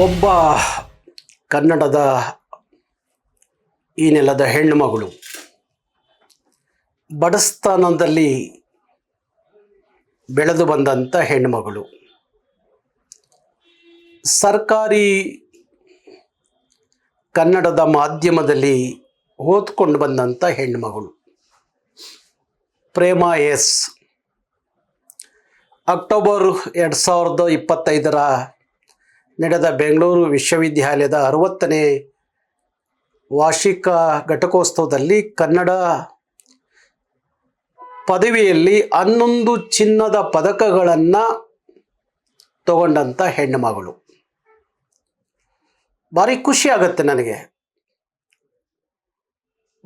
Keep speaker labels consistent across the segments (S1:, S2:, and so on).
S1: ಒಬ್ಬ ಕನ್ನಡದ ಈ ನೆಲದ ಹೆಣ್ಣುಮಗಳು ಬಡಸ್ತಾನದಲ್ಲಿ ಬೆಳೆದು ಬಂದಂಥ ಹೆಣ್ಣುಮಗಳು ಸರ್ಕಾರಿ ಕನ್ನಡದ ಮಾಧ್ಯಮದಲ್ಲಿ ಓದ್ಕೊಂಡು ಬಂದಂಥ ಹೆಣ್ಣುಮಗಳು ಪ್ರೇಮ ಎಸ್. ಅಕ್ಟೋಬರ್ ಎರಡು ಸಾವಿರದ ಇಪ್ಪತ್ತೈದರ ನಡೆದ ಬೆಂಗಳೂರು ವಿಶ್ವವಿದ್ಯಾಲಯದ ಅರವತ್ತನೇ ವಾರ್ಷಿಕ ಘಟಕೋತ್ಸವದಲ್ಲಿ ಕನ್ನಡ ಪದವಿಯಲ್ಲಿ ಹನ್ನೊಂದು ಚಿನ್ನದ ಪದಕಗಳನ್ನು ತಗೊಂಡಂಥ ಹೆಣ್ಣುಮಗಳು ಭಾರಿ ಖುಷಿ ಆಗುತ್ತೆ ನನಗೆ.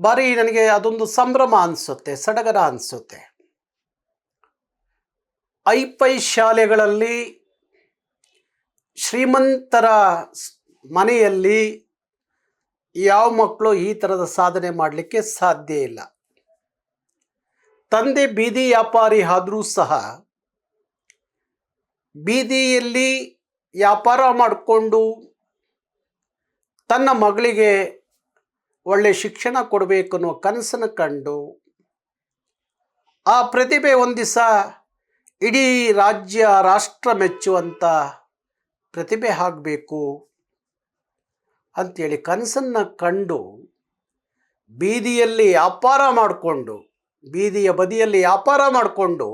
S1: ಭಾರಿ ನನಗೆ ಅದೊಂದು ಸಂಭ್ರಮ ಅನಿಸುತ್ತೆ, ಸಡಗರ ಅನಿಸುತ್ತೆ. ಐಪೈ ಶಾಲೆಗಳಲ್ಲಿ ಶ್ರೀಮಂತರ ಮನೆಯಲ್ಲಿ ಯಾವ ಮಕ್ಕಳು ಈ ಥರದ ಸಾಧನೆ ಮಾಡಲಿಕ್ಕೆ ಸಾಧ್ಯ ಇಲ್ಲ. ತಂದೆ ಬೀದಿ ವ್ಯಾಪಾರಿ ಆದರೂ ಸಹ ಬೀದಿಯಲ್ಲಿ ವ್ಯಾಪಾರ ಮಾಡಿಕೊಂಡು ತನ್ನ ಮಗಳಿಗೆ ಒಳ್ಳೆ ಶಿಕ್ಷಣ ಕೊಡಬೇಕು ಅನ್ನೋ ಕನಸನ್ನು ಕಂಡು ಆ ಪ್ರತಿಭೆ ಒಂದು ದಿವಸ ಇಡೀ ರಾಜ್ಯ ರಾಷ್ಟ್ರ ಮೆಚ್ಚುವಂಥ ಪ್ರತಿಭೆ ಆಗಬೇಕು ಅಂಥೇಳಿ ಕನಸನ್ನು ಕಂಡು ಬೀದಿಯಲ್ಲಿ ವ್ಯಾಪಾರ ಮಾಡಿಕೊಂಡು, ಬೀದಿಯ ಬದಿಯಲ್ಲಿ ವ್ಯಾಪಾರ ಮಾಡಿಕೊಂಡು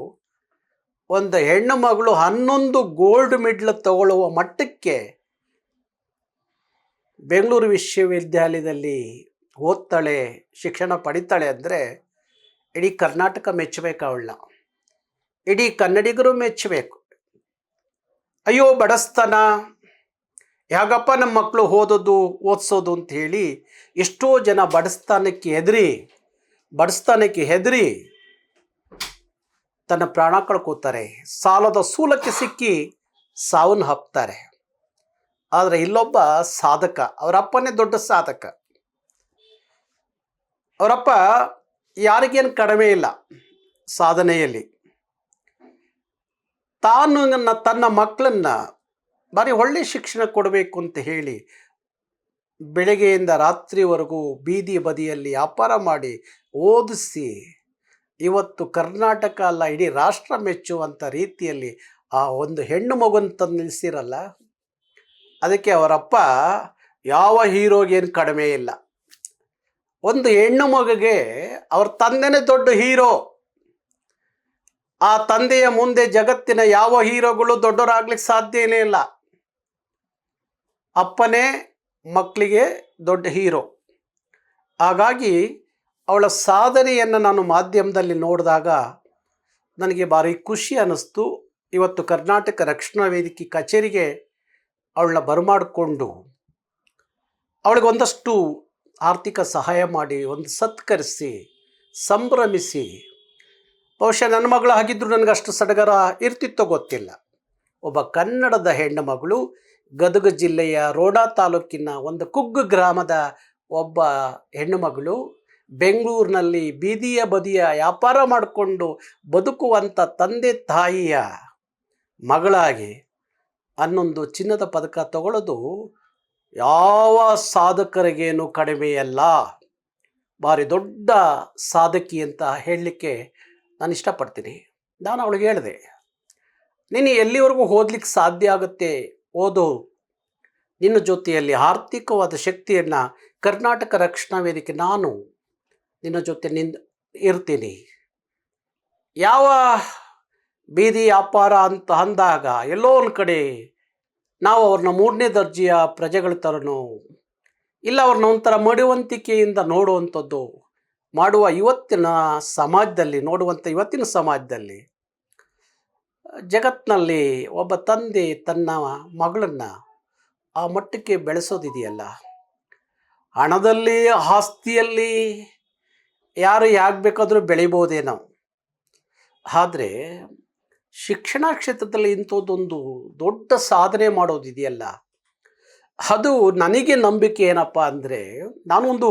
S1: ಒಂದು ಹೆಣ್ಣು ಮಗಳು ಹನ್ನೊಂದು ಗೋಲ್ಡ್ ಮೆಡ್ಲ್ ತಗೊಳ್ಳುವ ಮಟ್ಟಕ್ಕೆ ಬೆಂಗಳೂರು ವಿಶ್ವವಿದ್ಯಾಲಯದಲ್ಲಿ ಓದ್ತಾಳೆ, ಶಿಕ್ಷಣ ಪಡಿತಾಳೆ ಅಂದರೆ ಇಡೀ ಕರ್ನಾಟಕ ಮೆಚ್ಚಬೇಕು ಅವಳನ್ನ. ಇಡೀ ಕನ್ನಡಿಗರು ಮೆಚ್ಚಬೇಕು. ಅಯ್ಯೋ ಬಡಸ್ತನ ಯಾಗಪ್ಪ ನಮ್ಮ ಮಕ್ಕಳು ಓದೋದು, ಓದಿಸೋದು ಅಂತ ಹೇಳಿ ಎಷ್ಟೋ ಜನ ಬಡಸ್ತಾನಕ್ಕೆ ಹೆದರಿ ಬಡಸ್ತಾನಕ್ಕೆ ಹೆದರಿ ತನ್ನ ಪ್ರಾಣ ಕಳ್ಕೋತಾರೆ. ಸಾಲದ ಸೂಲಕ್ಕೆ ಸಿಕ್ಕಿ ಸಾವನ್ನು ಹಪ್ತಾರೆ ಆದರೆ ಇಲ್ಲೊಬ್ಬ ಸಾಧಕ ಅವರಪ್ಪನೇ ದೊಡ್ಡ ಸಾಧಕ. ಅವರಪ್ಪ ಯಾರಿಗೇನು ಕಡಿಮೆ ಇಲ್ಲ ಸಾಧನೆಯಲ್ಲಿ. ತಾನು ತನ್ನ ಮಕ್ಕಳನ್ನು ಭಾರಿ ಒಳ್ಳೆ ಶಿಕ್ಷಣ ಕೊಡಬೇಕು ಅಂತ ಹೇಳಿ ಬೆಳಗ್ಗೆಯಿಂದ ರಾತ್ರಿವರೆಗೂ ಬೀದಿ ಬದಿಯಲ್ಲಿ ವ್ಯಾಪಾರ ಮಾಡಿ ಓದಿಸಿ ಇವತ್ತು ಕರ್ನಾಟಕ ಅಲ್ಲ, ಇಡೀ ರಾಷ್ಟ್ರ ಮೆಚ್ಚುವಂಥ ರೀತಿಯಲ್ಲಿ ಆ ಒಂದು ಹೆಣ್ಣು ಮಗುನ ತಂದು ನಿಲ್ಲಿಸಿರಲ್ಲ ಅದಕ್ಕೆ ಅವರಪ್ಪ ಯಾವ ಹೀರೋಗೇನು ಕಡಿಮೆ ಇಲ್ಲ. ಒಂದು ಹೆಣ್ಣು ಮಗುಗೆ ಅವ್ರ ತಂದೆನೇ ದೊಡ್ಡ ಹೀರೋ. ಆ ತಂದೆಯ ಮುಂದೆ ಜಗತ್ತಿನ ಯಾವ ಹೀರೋಗಳು ದೊಡ್ಡವರಾಗ್ಲಿಕ್ಕೆ ಸಾಧ್ಯನೇ ಇಲ್ಲ. ಅಪ್ಪನೇ ಮಕ್ಕಳಿಗೆ ದೊಡ್ಡ ಹೀರೋ. ಹಾಗಾಗಿ ಅವಳ ಸಾಧನೆಯನ್ನು ನಾನು ಮಾಧ್ಯಮದಲ್ಲಿ ನೋಡಿದಾಗ ನನಗೆ ಭಾರಿ ಖುಷಿ ಅನ್ನಿಸ್ತು. ಇವತ್ತು ಕರ್ನಾಟಕ ರಕ್ಷಣಾ ವೇದಿಕೆ ಕಚೇರಿಗೆ ಅವಳನ್ನ ಬರಮಾಡಿಕೊಂಡು ಅವಳಿಗೊಂದಷ್ಟು ಆರ್ಥಿಕ ಸಹಾಯ ಮಾಡಿ, ಒಂದು ಸತ್ಕರಿಸಿ, ಸಂಭ್ರಮಿಸಿ ಬಹುಶಃ ನನ್ನ ಮಗಳು ಆಗಿದ್ದರೂ ನನಗೆ ಅಷ್ಟು ಸಡಗರ ಇರ್ತಿತ್ತೋ ಗೊತ್ತಿಲ್ಲ. ಒಬ್ಬ ಕನ್ನಡದ ಹೆಣ್ಣು ಮಗಳು ಗದಗ ಜಿಲ್ಲೆಯ ರೋಡಾ ತಾಲೂಕಿನ ಒಂದು ಕುಗ್ಗು ಗ್ರಾಮದ ಒಬ್ಬ ಹೆಣ್ಣು ಮಗಳು ಬೆಂಗಳೂರಿನಲ್ಲಿ ಬೀದಿಯ ಬದಿಯ ವ್ಯಾಪಾರ ಮಾಡಿಕೊಂಡು ಬದುಕುವಂಥ ತಂದೆ ತಾಯಿಯ ಮಗಳಾಗಿ ಹನ್ನೊಂದು ಚಿನ್ನದ ಪದಕ ತಗೊಳ್ಳೋದು ಯಾವ ಸಾಧಕರಿಗೇನು ಕಡಿಮೆಯಲ್ಲ. ಭಾರಿ ದೊಡ್ಡ ಸಾಧಕಿ ಅಂತ ಹೇಳಲಿಕ್ಕೆ ನಾನು ಇಷ್ಟಪಡ್ತೀನಿ. ನಾನು ಅವಳಿಗೆ ಹೇಳಿದೆ, ನೀನು ಎಲ್ಲಿವರೆಗೂ ಓದ್ಲಿಕ್ಕೆ ಸಾಧ್ಯ ಆಗುತ್ತೆ? ಓದು. ನಿನ್ನ ಜೊತೆಯಲ್ಲಿ ಆರ್ಥಿಕವಾದ ಶಕ್ತಿಯನ್ನು ಕರ್ನಾಟಕ ರಕ್ಷಣಾ ವೇದಿಕೆ ನಾನು ನಿನ್ನ ಜೊತೆ ನಿನ್ ಇರ್ತೀನಿ. ಯಾವ ಬೀದಿ ವ್ಯಾಪಾರ ಅಂತ ಅಂದಾಗ ಎಲ್ಲೋ ಒಂದು ಕಡೆ ನಾವು ಅವ್ರನ್ನ ಮೂರನೇ ದರ್ಜೆಯ ಪ್ರಜೆಗಳ ಥರನೋ ಇಲ್ಲ ಅವ್ರನ್ನ ಒಂಥರ ಮಡಿವಂತಿಕೆಯಿಂದ ನೋಡುವಂಥದ್ದು. ಮಾಡುವ ಇವತ್ತಿನ ಸಮಾಜದಲ್ಲಿ ನೋಡುವಂಥ ಇವತ್ತಿನ ಸಮಾಜದಲ್ಲಿ ಜಗತ್ತಿನಲ್ಲಿ ಒಬ್ಬ ತಂದೆ ತನ್ನ ಮಗಳನ್ನು ಆ ಮಟ್ಟಕ್ಕೆ ಬೆಳೆಸೋದಿದೆಯಲ್ಲ? ಹಣದಲ್ಲಿ, ಆಸ್ತಿಯಲ್ಲಿ ಯಾರು ಯಾಕೆ ಬೇಕಾದರೂ ಬೆಳಿಬೋದೇನೋ ಆದರೆ ಶಿಕ್ಷಣ ಕ್ಷೇತ್ರದಲ್ಲಿ ಇಂಥದ್ದೊಂದು ದೊಡ್ಡ ಸಾಧನೆ ಮಾಡೋದಿದೆಯಲ್ಲ? ಅದು ನನಗೆ ನಂಬಿಕೆ ಏನಪ್ಪ ಅಂದರೆ, ನಾನೊಂದು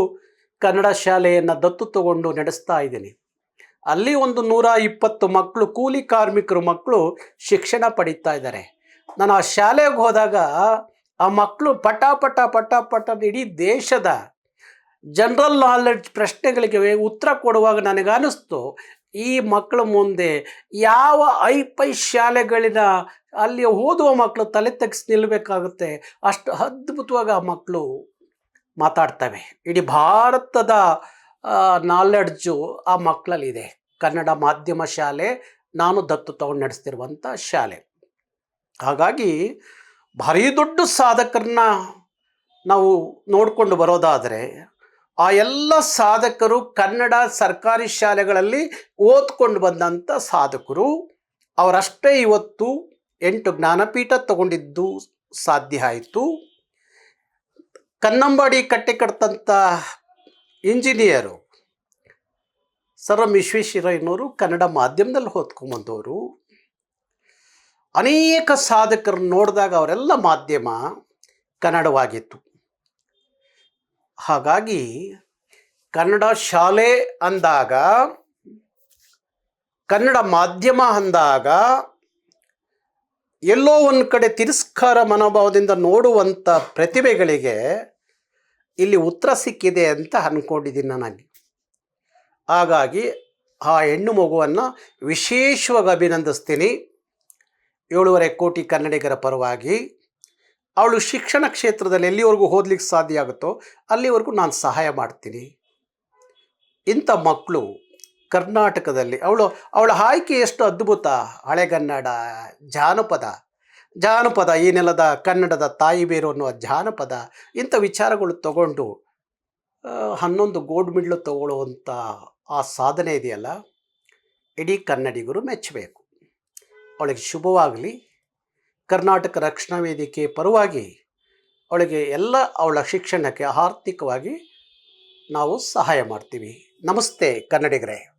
S1: ಕನ್ನಡ ಶಾಲೆಯನ್ನು ದತ್ತು ತಗೊಂಡು ನಡೆಸ್ತಾ ಇದ್ದೀನಿ. ಅಲ್ಲಿ ಒಂದು ನೂರ ಇಪ್ಪತ್ತು ಮಕ್ಕಳು ಕೂಲಿ ಕಾರ್ಮಿಕರು ಮಕ್ಕಳು ಶಿಕ್ಷಣ ಪಡೀತಾ ಇದ್ದಾರೆ. ನಾನು ಆ ಶಾಲೆಗೆ ಹೋದಾಗ ಆ ಮಕ್ಕಳು ಪಟ ಪಟ ಪಟ ಪಟ ಇಡೀ ದೇಶದ ಜನರಲ್ ನಾಲೆಡ್ಜ್ ಪ್ರಶ್ನೆಗಳಿಗೆ ಉತ್ತರ ಕೊಡುವಾಗ ನನಗನ್ನಿಸ್ತು ಈ ಮಕ್ಕಳ ಮುಂದೆ ಯಾವ ಐ ಪೈ ಶಾಲೆಗಳಿನ ಅಲ್ಲಿ ಓದುವ ಮಕ್ಕಳು ತಲೆ ತೆಗೆಸಿ ನಿಲ್ಲಬೇಕಾಗುತ್ತೆ ಅಷ್ಟು ಅದ್ಭುತವಾಗಿ ಆ ಮಕ್ಕಳು ಮಾತಾಡ್ತವೆ. ಇಡೀ ಭಾರತದ ನಾಲೆಡ್ಜು ಆ ಮಕ್ಕಳಲ್ಲಿದೆ ಕನ್ನಡ ಮಾಧ್ಯಮ ಶಾಲೆ, ನಾನು ದತ್ತು ತಗೊಂಡು ನಡೆಸ್ತಿರುವಂಥ ಶಾಲೆ. ಹಾಗಾಗಿ ಭಾರಿ ದೊಡ್ಡ ಸಾಧಕರನ್ನ ನಾವು ನೋಡಿಕೊಂಡು ಬರೋದಾದರೆ, ಆ ಎಲ್ಲ ಸಾಧಕರು ಕನ್ನಡ ಸರ್ಕಾರಿ ಶಾಲೆಗಳಲ್ಲಿ ಓದ್ಕೊಂಡು ಬಂದಂಥ ಸಾಧಕರು, ಅವರಷ್ಟೇ ಇವತ್ತು ಎಂಟು ಜ್ಞಾನಪೀಠ ತಗೊಂಡಿದ್ದು ಸಾಧ್ಯ ಆಯಿತು. ಕನ್ನಂಬಾಡಿ ಕಟ್ಟೆ ಕಟ್ತಂಥ ಇಂಜಿನಿಯರು ಸರ್ ಎಂ ವಿಶ್ವೇಶ್ವರಯ್ಯನವರು ಕನ್ನಡ ಮಾಧ್ಯಮದಲ್ಲಿ ಓದ್ಕೊಂಬಂದವರು ಅನೇಕ ಸಾಧಕರನ್ನು ನೋಡಿದಾಗ ಅವರೆಲ್ಲ ಮಾಧ್ಯಮ ಕನ್ನಡವಾಗಿತ್ತು. ಹಾಗಾಗಿ ಕನ್ನಡ ಶಾಲೆ ಅಂದಾಗ, ಕನ್ನಡ ಮಾಧ್ಯಮ ಅಂದಾಗ ಎಲ್ಲೋ ಒಂದು ಕಡೆ ತಿರಸ್ಕಾರ ಮನೋಭಾವದಿಂದ ನೋಡುವಂಥ ಪ್ರತಿಭೆಗಳಿಗೆ ಇಲ್ಲಿ ಉತ್ತರ ಸಿಕ್ಕಿದೆ ಅಂತ ಅಂದ್ಕೊಂಡಿದ್ದೀನಿ ನನಗೆ ಹಾಗಾಗಿ ಆ ಹೆಣ್ಣು ಮಗುವನ್ನು ವಿಶೇಷವಾಗಿ ಅಭಿನಂದಿಸ್ತೀನಿ. ಏಳುವರೆ ಕೋಟಿ ಕನ್ನಡಿಗರ ಪರವಾಗಿ. ಅವಳು ಶಿಕ್ಷಣ ಕ್ಷೇತ್ರದಲ್ಲಿ ಎಲ್ಲಿವರೆಗೂ ಓದ್ಲಿಕ್ಕೆ ಸಾಧ್ಯ ಆಗುತ್ತೋ ಅಲ್ಲಿವರೆಗೂ ನಾನು ಸಹಾಯ ಮಾಡ್ತೀನಿ. ಇಂಥ ಮಕ್ಕಳು ಕರ್ನಾಟಕದಲ್ಲಿ, ಅವಳು, ಅವಳ ಆಯ್ಕೆ ಎಷ್ಟು ಅದ್ಭುತ, ಹಳೆಗನ್ನಡ, ಜಾನಪದ ಜಾನಪದ ಈ ನೆಲದ ಕನ್ನಡದ ತಾಯಿ ಬೇರು ಅನ್ನುವ ಜಾನಪದ ಇಂಥ ವಿಚಾರಗಳು ತಗೊಂಡು ಹನ್ನೊಂದು ಗೋಲ್ಡ್ ಮೆಡ್ಲು ತಗೊಳ್ಳುವಂಥ ಆ ಸಾಧನೆ ಇದೆಯಲ್ಲ? ಇಡೀ ಕನ್ನಡಿಗರು ಮೆಚ್ಚಬೇಕು. ಅವಳಿಗೆ ಶುಭವಾಗಲಿ. ಕರ್ನಾಟಕ ರಕ್ಷಣಾ ವೇದಿಕೆ ಪರವಾಗಿ ಅವಳಿಗೆ ಎಲ್ಲ ಅವಳ ಶಿಕ್ಷಣಕ್ಕೆ ಆರ್ಥಿಕವಾಗಿ ನಾವು ಸಹಾಯ ಮಾಡ್ತೀವಿ. ನಮಸ್ತೆ ಕನ್ನಡಿಗರೇ.